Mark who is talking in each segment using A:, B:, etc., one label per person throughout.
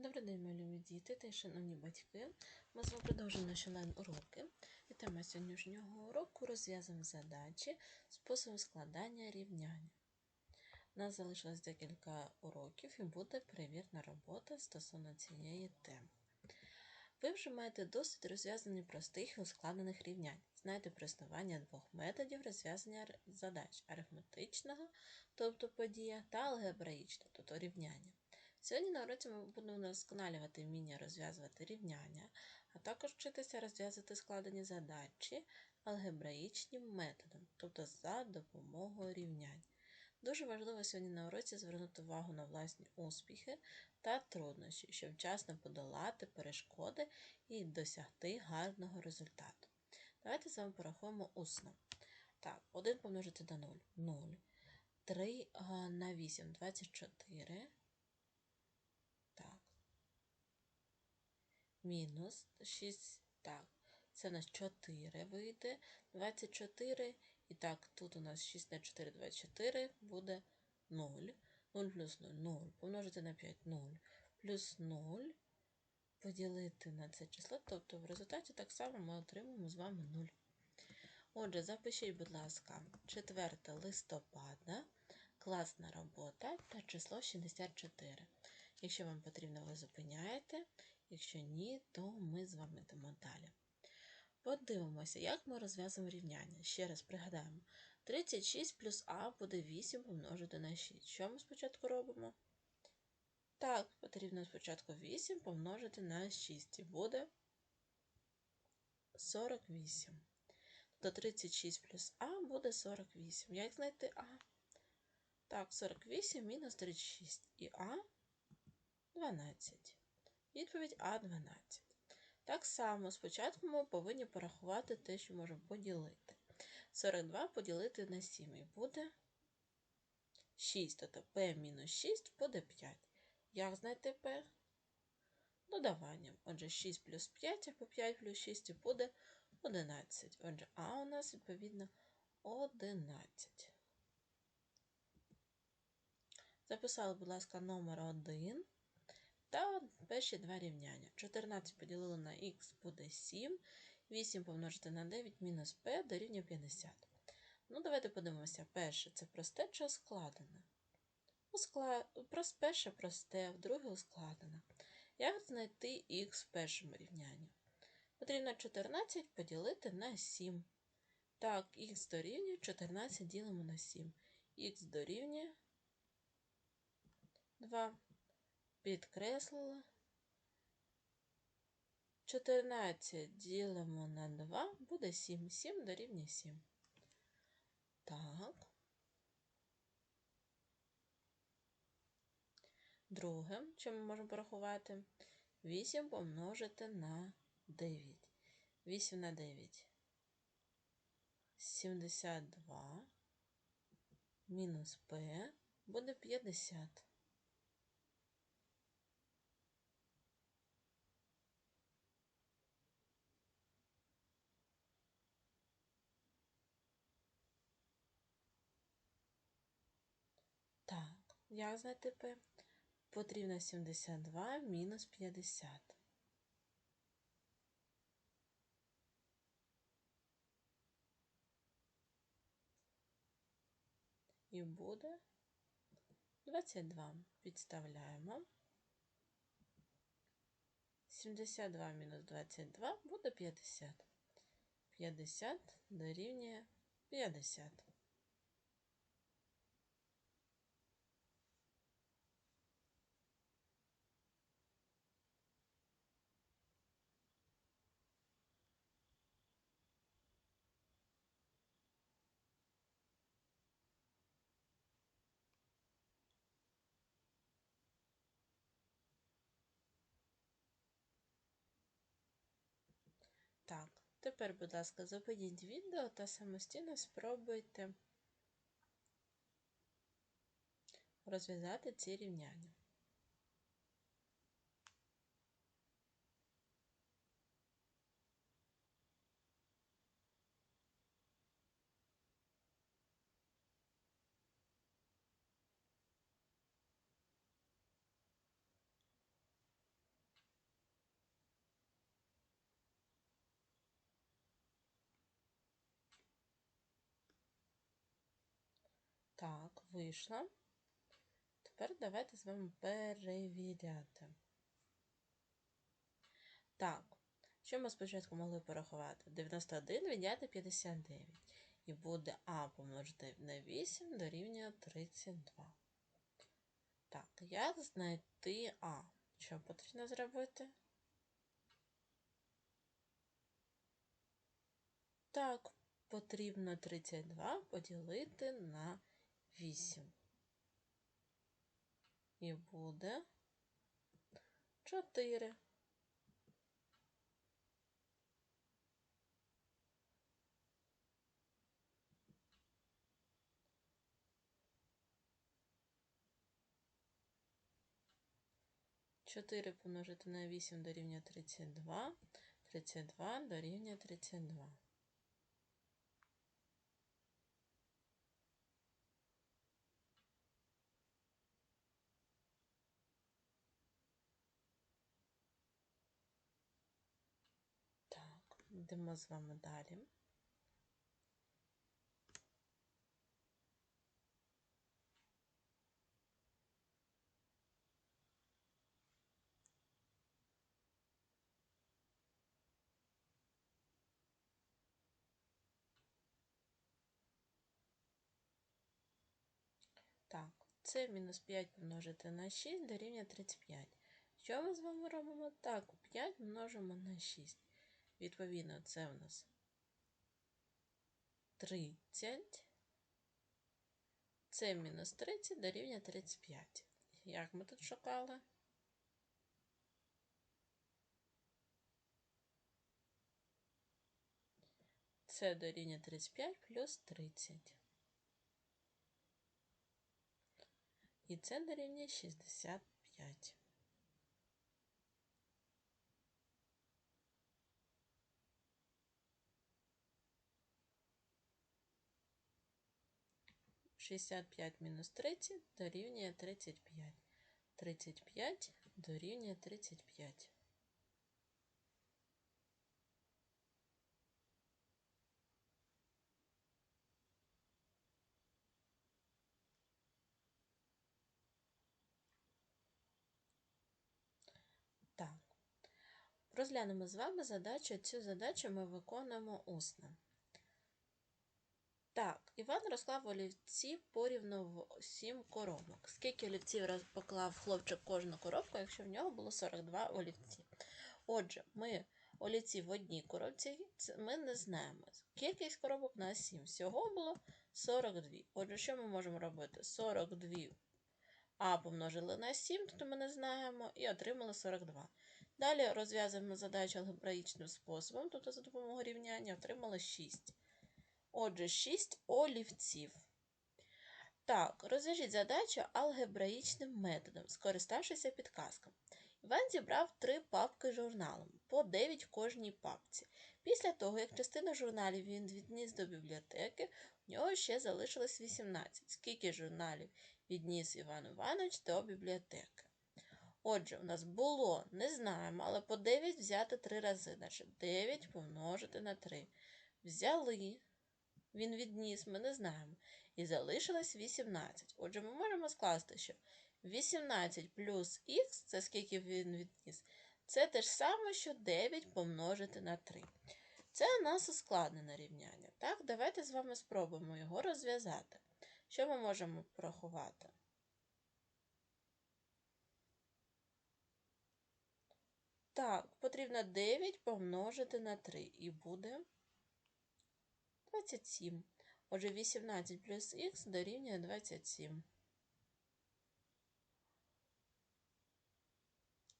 A: Добрий день, мої любі діти та шановні батьки. Ми з вами продовжуємо наші онлайн-уроки. І тема сьогоднішнього уроку розв'язуємо задачі, способи складання рівняння. У нас залишилось декілька уроків і буде перевірна робота стосовно цієї теми. Ви вже маєте досвід розв'язання простих і ускладнених рівнянь. Знаєте про існування двох методів розв'язання задач арифметичного, тобто подія, та алгебраїчного, тобто рівняння. Сьогодні на уроці ми будемо вдосконалювати вміння розв'язувати рівняння, а також вчитися розв'язувати складені задачі алгебраїчним методом, тобто за допомогою рівнянь. Дуже важливо сьогодні на уроці звернути увагу на власні успіхи та труднощі, щоб вчасно подолати перешкоди і досягти гарного результату. Давайте з вами порахуємо усно. Так, 1 помножити на 0 0. 3 на 8 24. Так. Мінус 6. Так. Це у нас 4 вийде. 24. І так, тут у нас 6 на 4, 24 буде 0. 0 плюс 0 0. Помножити на 5 0. Плюс 0 поділити на це число. Тобто в результаті так само ми отримаємо з вами 0. Отже, запишіть, будь ласка, 4 листопада, класна робота та число 64. Якщо вам потрібно, ви зупиняєте. Якщо ні, то ми з вами йдемо далі. Подивимося, як ми розв'язуємо рівняння. Ще раз пригадаємо. 36 плюс а буде 8 помножити на 6. Що ми спочатку робимо? Так, потрібно спочатку 8 помножити на 6. І буде 48. Тобто 36 плюс а буде 48. Як знайти а? Так, 48 мінус 36. І а 12. Відповідь А 12. Так само спочатку ми повинні порахувати те, що можемо поділити. 42 поділити на 7 і буде 6. Тобто P мінус 6 буде 5. Як знайти P? Додаванням. Отже, 6 плюс 5 або 5 плюс 6 буде 11. Отже, А у нас відповідно 11. Записали, будь ласка, номер 1 та перші два рівняння. 14 поділили на х буде 7, 8 помножити на 9 мінус p дорівнює 50. Ну, давайте подивимося. Перше це просте чи складене? Ускла... Перше просте, друге ускладене. Як знайти х в першому рівнянні? Потрібно 14 поділити на 7. Так, х дорівнює 14 ділимо на 7. х дорівнює 2. Підкреслила. 14 ділимо на 2 буде 7. 7 дорівнює 7. Так. Друге, що ми можемо порахувати? 8 помножити на 9. 8 на 9. 72 мінус p буде 50. Так, як знайти p? Потрібно 72 мінус 50. І буде 22. Підставляємо. 72 мінус 22 буде 50. 50 дорівнює 50. Так, тепер, будь ласка, зупиніть відео та самостійно спробуйте розв'язати ці рівняння. Так, вийшло. Тепер давайте з вами перевіряти. Так, що ми спочатку могли порахувати? 91 відняти 59. І буде А помножити на 8 дорівнює 32. Так, як знайти А? Що потрібно зробити? Так, потрібно 32 поділити на 8. І буде 4. Чотири помножити на 8 дорівнює 32. 32 дорівнює 32. Так, йдемо з вами далі. Так, це мінус 5 помножити на 6 дорівнює 35. Що ми з вами робимо? Так, 5 множимо на 6. Відповідно, це у нас 30. Це мінус 30 дорівнює 35. Як ми тут шукали? Це дорівнює 35 плюс 30. І це дорівнює 65. Шістдесят п'ять мінус тридцять дорівнює тридцять п'ять. Тридцять п'ять дорівнює тридцять п'ять. Так. Розглянемо з вами задачу. Цю задачу ми виконуємо усно. Так, Іван розклав олівці порівну в 7 коробок. Скільки олівців поклав хлопчик кожну коробку, якщо в нього було 42 олівці. Отже, ми олівці в одній коробці ми не знаємо. Кількість коробок на 7. Всього було 42. Отже, що ми можемо робити? 42 а помножили на 7, тут ми не знаємо, і отримали 42. Далі розв'язуємо задачу алгебраїчним способом, тобто за допомогою рівняння отримали 6. Отже, 6 олівців. Так, розв'яжіть задачу алгебраїчним методом, скориставшися підказками. Іван зібрав три папки журналом, по 9 в кожній папці. Після того, як частину журналів він відніс до бібліотеки, у нього ще залишилось 18. Скільки журналів відніс Іван Іванович до бібліотеки? Отже, у нас було, не знаємо, але по 9 взяти 3 рази. Значить, 9 помножити на 3. Взяли, він відніс, ми не знаємо. І залишилось 18. Отже, ми можемо скласти, що 18 плюс х, це скільки він відніс, це те ж саме, що 9 помножити на 3. Це у нас ускладнене рівняння. Так, давайте з вами спробуємо його розв'язати. Що ми можемо порахувати? Так, потрібно 9 помножити на 3 і буде 27. Отже, 18 плюс х дорівнює 27.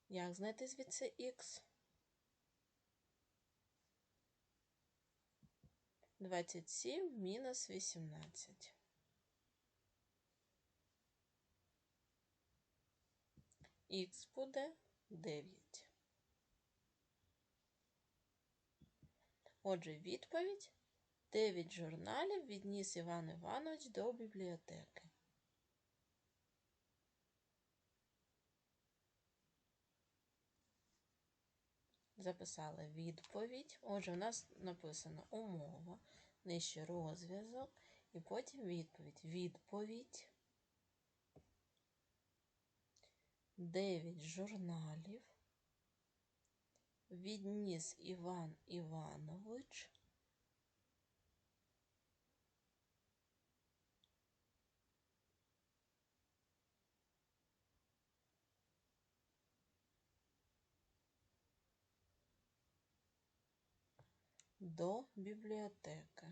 A: Як знайти звідси х? 27 мінус 18. Х буде 9. Отже, відповідь 9 журналів відніс Іван Іванович до бібліотеки. Записали відповідь. Отже, у нас написано умова, нижче розв'язок І потім відповідь. Відповідь. 9 журналів. Відніс Іван Іванович. До бібліотеки.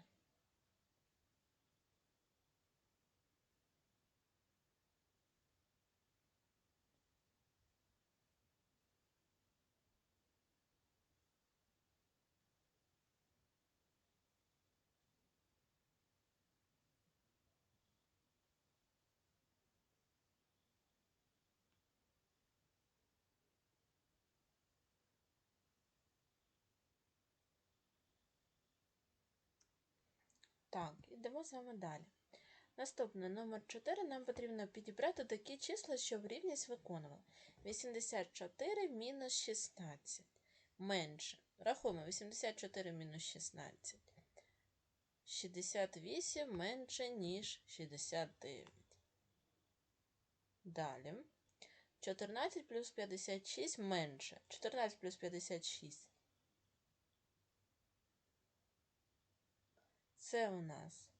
A: Так, ідемо з вами далі. Наступне номер 4 нам потрібно підібрати такі числа, щоб рівність виконувала. 84 мінус 16. Менше. Рахуємо 84 мінус 16. 68 менше, ніж 69. Далі. 14 плюс 56 менше. 14 плюс 56. Це у нас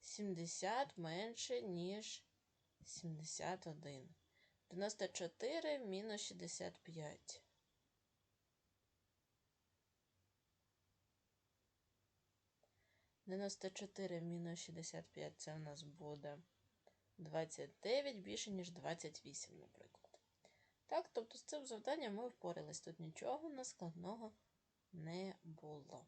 A: 70 менше, ніж 71. 94 мінус 65. Дев'яносто чотири мінус 65 це у нас буде 29 більше, ніж 28, наприклад. Так, тобто з цим завданням ми впорались. Тут нічого у нас складного не було.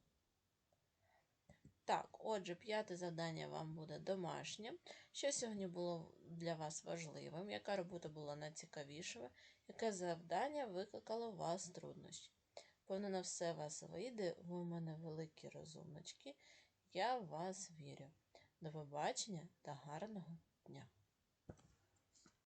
A: Так, отже, п'яте завдання вам буде домашнє. Що сьогодні було для вас важливим? Яка робота була найцікавішою? Яке завдання викликало у вас труднощі? Певно, на все вас вийде, ви у мене великі розумнички. Я вас вірю. До побачення та гарного дня!